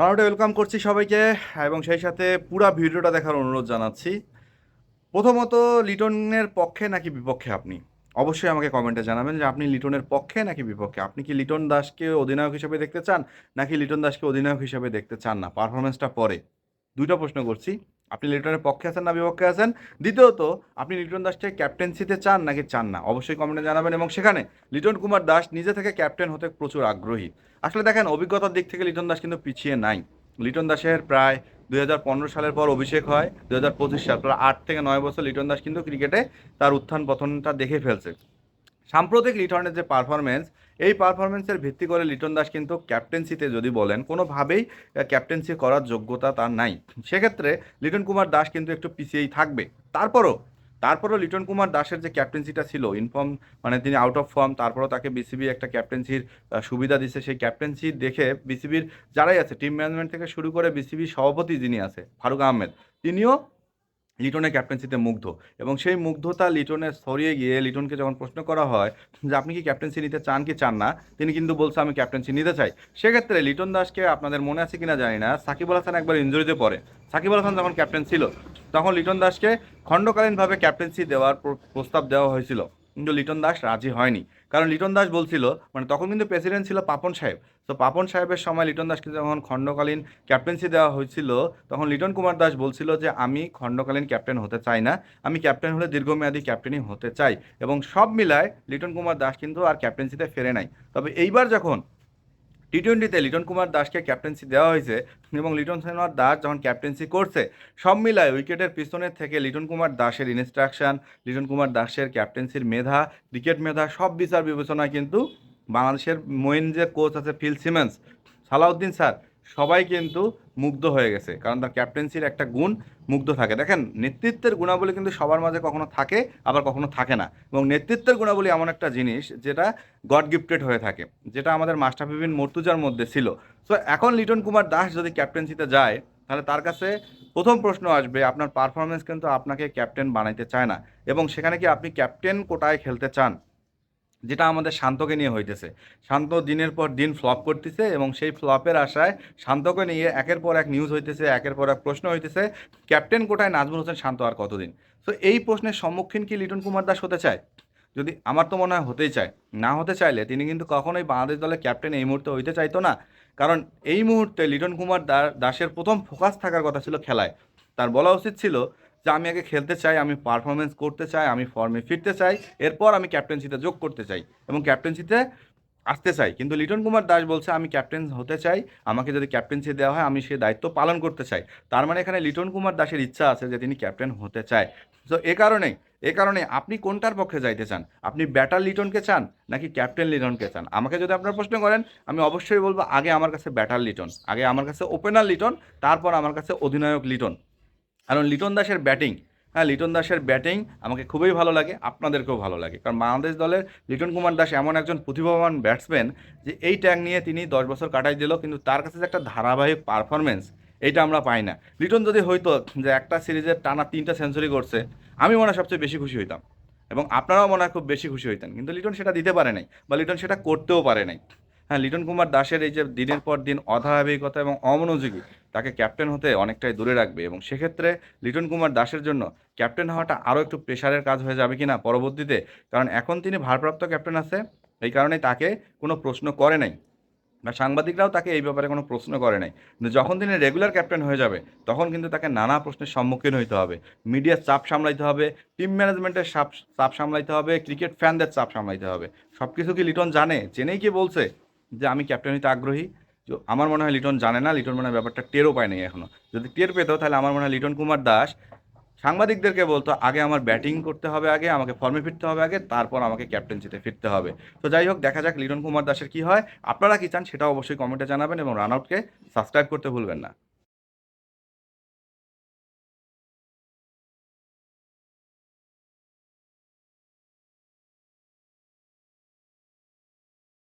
রানাউটে welcome করছি সবাইকে, এবং সেই সাথে পুরো ভিডিওটা দেখার অনুরোধ জানাচ্ছি। প্রথমত, লিটনের পক্ষে নাকি বিপক্ষে আপনি? অবশ্যই আমাকে কমেন্টে জানাবেন যে আপনি লিটনের পক্ষে নাকি বিপক্ষে? আপনি কি লিটন দাসকে অধিনায়ক হিসেবে দেখতে চান, নাকি লিটন দাসকে অধিনায়ক হিসেবে দেখতে চান না? পারফরমেন্সটা পরে। দুইটা প্রশ্ন করছি। আপনি লিটনের পক্ষে আছেন না বিপক্ষে আছেন? দ্বিতীয়ত, আপনি লিটন দাসকে ক্যাপ্টেন্সিতে চান নাকি চান না? অবশ্যই কমেন্টে জানাবেন এবং সেখানে লিটন কুমার দাস নিজে থেকে ক্যাপ্টেন হতে প্রচুর আগ্রহী। আসলে দেখেন, অভিজ্ঞতার দিক থেকে লিটন দাস কিন্তু পিছিয়ে নাই। লিটন দাসের প্রায় দুই হাজার পনেরো সালের পর অভিষেক হয় দু হাজার পঁচিশ সাল, প্রায় আট থেকে নয় বছর লিটন দাস কিন্তু ক্রিকেটে তার উত্থান পতনটা দেখে ফেলছে। সাম্প্রতিক লিটনের যে পারফরমেন্স এই পারফরমেন্সের ভিত্তি করে লিটন দাস কিন্তু ক্যাপ্টেন্সিতে যদি বলেন, কোনোভাবেই ক্যাপ্টেন্সি করার যোগ্যতা তার নাই। সেক্ষেত্রে লিটন কুমার দাস কিন্তু একটু পিছিয়েই থাকবে। তারপরও তারপরও লিটন কুমার দাসের যে ক্যাপ্টেন্সিটা ছিল ইনফর্ম মানে তিনি আউট অফ ফর্ম তারপরও তাকে বিসিবি একটা ক্যাপ্টেন্সির সুবিধা দিচ্ছে সেই ক্যাপ্টেন্সি দেখে বিসিবির যারাই আছে টিম ম্যানেজমেন্ট থেকে শুরু করে বিসিবির সভাপতি যিনি আছে, ফারুক আহমেদ, তিনিও লিটনের ক্যাপ্টেন্সিতে মুগ্ধ। এবং সেই মুগ্ধতা লিটনে সরিয়ে গিয়ে লিটনকে যখন প্রশ্ন করা হয় যে, আপনি কি ক্যাপ্টেন্সি নিতে চান কি চান না? তিনি কিন্তু বলছে, আমি ক্যাপ্টেন্সি নিতে চাই। সেক্ষেত্রে লিটন দাসকে আপনাদের মনে আছে কিনা জানি না। সাকিব আল হাসান একবার ইঞ্জুরিতে পড়ে। সাকিব আল হাসান যখন ক্যাপ্টেন ছিল, তখন লিটন দাসকে খণ্ডকালীনভাবে ক্যাপ্টেন্সি দেওয়ার প্র- প্রস্তাব দেওয়া হয়েছিল। কিন্তু লিটন দাস রাজি হয়নি। কারণ লিটন দাস বলছিল মানে তখন কিন্তু প্রেসিডেন্ট ছিল পাপন সাহেব। তো পাপন সাহেবের সময় লিটন দাস কিন্তু যখন খণ্ডকালীন ক্যাপ্টেন্সি দেওয়া হয়েছিল, তখন লিটন কুমার দাস বলছিল যে, আমি খণ্ডকালীন ক্যাপ্টেন হতে চাই না। আমি ক্যাপ্টেন হলে দীর্ঘমেয়াদী ক্যাপ্টেনই হতে চাই। এবং সব মিলায় লিটন কুমার দাস কিন্তু আর ক্যাপ্টেন্সিতে ফেরে নাই। তবে এইবার যখন টি টোয়েন্টিতে লিটন কুমার দাসকে ক্যাপ্টেন্সি দেওয়া হয়েছে এবং লিটন সেনার দাস যখন ক্যাপ্টেন্সি করছে, সব মিলায় উইকেটের পিছনের থেকে লিটন কুমার দাসের ইনস্ট্রাকশান লিটন কুমার দাসের ক্যাপ্টেন্সির মেধা ক্রিকেট মেধা, সব বিচার বিবেচনায় কিন্তু বাংলাদেশের মেইন যে কোচ আছে ফিল সিমেন্স সালাউদ্দিন স্যার সবাই কিন্তু মুগ্ধ হয়ে গেছে। কারণ তার ক্যাপ্টেন্সির একটা গুণ মুগ্ধ থাকে। দেখেন, নেতৃত্বের গুণাবলী কিন্তু সবার মাঝে কখনো থাকে, আবার কখনো থাকে না। এবং নেতৃত্বের গুণাবলী এমন একটা জিনিস যেটা গড গিফটেড হয়ে থাকে, যেটা আমাদের মাস্টারফিবিন মর্তুজার মধ্যে ছিল। সো এখন লিটন কুমার দাস যদি ক্যাপ্টেন্সিতে যায়, তাহলে তার কাছে প্রথম প্রশ্ন আসবে, আপনার পারফরমেন্স কিন্তু আপনাকে ক্যাপ্টেন বানাইতে চায় না। এবং সেখানে কি আপনি ক্যাপ্টেন কোটায় খেলতে চান? যেটা আমাদের শান্তকে নিয়ে হইতেছে। শান্ত দিনের পর দিন ফ্লপ করতেছে এবং সেই ফ্লপের আশায় শান্তকে নিয়ে একের পর এক নিউজ হইতেছে, একের পর এক প্রশ্ন হইতেছে ক্যাপ্টেন কোটায় নাজমুল হোসেন শান্ত আর কতদিন? তো এই প্রশ্নের সম্মুখীন কি লিটন কুমার দাস হতে চায়? যদি আমার তো মনে হয় হতেই চায়। না হতে চাইলে তিনি কিন্তু কখনোই বাংলাদেশ দলের ক্যাপ্টেন এই মুহূর্তে হইতে চাইতো না। কারণ এই মুহূর্তে লিটন কুমার দাসের প্রথম ফোকাস থাকার কথা ছিল খেলায়। তার বলা উচিত ছিল যে আমি আগে খেলতে চাই, আমি পারফরমেন্স করতে চাই, আমি ফর্মে ফিরতে চাই, এরপর আমি ক্যাপ্টেন্সিতে যোগ করতে চাই এবং ক্যাপ্টেন্সিতে আসতে চাই। কিন্তু লিটন কুমার দাস বলছে, আমি ক্যাপ্টেন হতে চাই, আমাকে যদি ক্যাপ্টেন্সি দেওয়া হয়, আমি সে দায়িত্ব পালন করতে চাই। তার মানে এখানে লিটন কুমার দাসের ইচ্ছা আছে যে তিনি ক্যাপ্টেন হতে চায়। তো এ কারণেই এ কারণে আপনি কোনটার পক্ষে যাইতে চান? আপনি ব্যাটার লিটনকে চান নাকি ক্যাপ্টেন লিটনকে চান? আমাকে যদি আপনার প্রশ্ন করেন, আমি অবশ্যই বলব, আগে আমার কাছে ব্যাটার লিটন, আগে আমার কাছে ওপেনার লিটন, তারপর আমার কাছে অধিনায়ক লিটন। কারণ লিটন দাসের ব্যাটিং হ্যাঁ লিটন দাসের ব্যাটিং আমাকে খুবই ভালো লাগে, আপনাদেরকেও ভালো লাগে। কারণ বাংলাদেশ দলের লিটন কুমার দাস এমন একজন প্রতিভাবান ব্যাটসম্যান যে এই ট্যাগ নিয়ে তিনি দশ বছর কাটাই দিল, কিন্তু তার কাছে যে একটা ধারাবাহিক পারফরমেন্স এইটা আমরা পাই না। লিটন যদি হয়তো যে একটা সিরিজের টানা তিনটা সেঞ্চুরি করছে আমি মনে হয় সবচেয়ে বেশি খুশি হইতাম। এবং আপনারাও মনে হয় খুব বেশি খুশি হইতেন, কিন্তু লিটন সেটা দিতে পারে নাই, বা লিটন সেটা করতেও পারে নাই। হ্যাঁ লিটন কুমার দাসের এই যে দিনের পর দিন অধারাবাহিকতা এবং অমনোযোগী, তাকে ক্যাপ্টেন হতে অনেকটাই দূরে রাখবে এবং সেক্ষেত্রে লিটন কুমার দাসের জন্য ক্যাপ্টেন হওয়াটা আরও একটু প্রেশারের কাজ হয়ে যাবে কি না পরবর্তীতে, কারণ এখন তিনি ভারপ্রাপ্ত ক্যাপ্টেন আছে, এই কারণে তাকে কোনো প্রশ্ন করে নাই বা সাংবাদিকরাও তাকে এই ব্যাপারে কোনো প্রশ্ন করে নাই। কিন্তু যখন তিনি রেগুলার ক্যাপ্টেন হয়ে যাবে, তখন কিন্তু তাকে নানা প্রশ্নের সম্মুখীন হইতে হবে। মিডিয়ার চাপ সামলাইতে হবে টিম ম্যানেজমেন্টের চাপ চাপ সামলাইতে হবে ক্রিকেট ফ্যানদের চাপ সামলাইতে হবে। সব কিছু কি লিটন জানে জেনেই কি বলছে? যে আমি ক্যাপ্টেন হইতে আগ্রহী। তো আমার মনে হয় লিটন জানে না, লিটন মনে হয় ব্যাপারটা টেরও পায় নাই এখনও যদি টের পেত তাহলে আমার মনে হয় লিটন কুমার দাস সাংবাদিকদেরকে বলতো, আগে আমার ব্যাটিং করতে হবে আগে, আমাকে ফর্মে ফিরতে হবে আগে, তারপর আমাকে ক্যাপ্টেন্সিতে ফিরতে হবে। তো যাই হোক, দেখা যাক লিটন কুমার দাসের কী হয়। আপনারা কী চান সেটা অবশ্যই কমেন্টে জানাবেন এবং রান আউটকে সাবস্ক্রাইব করতে ভুলবেন না।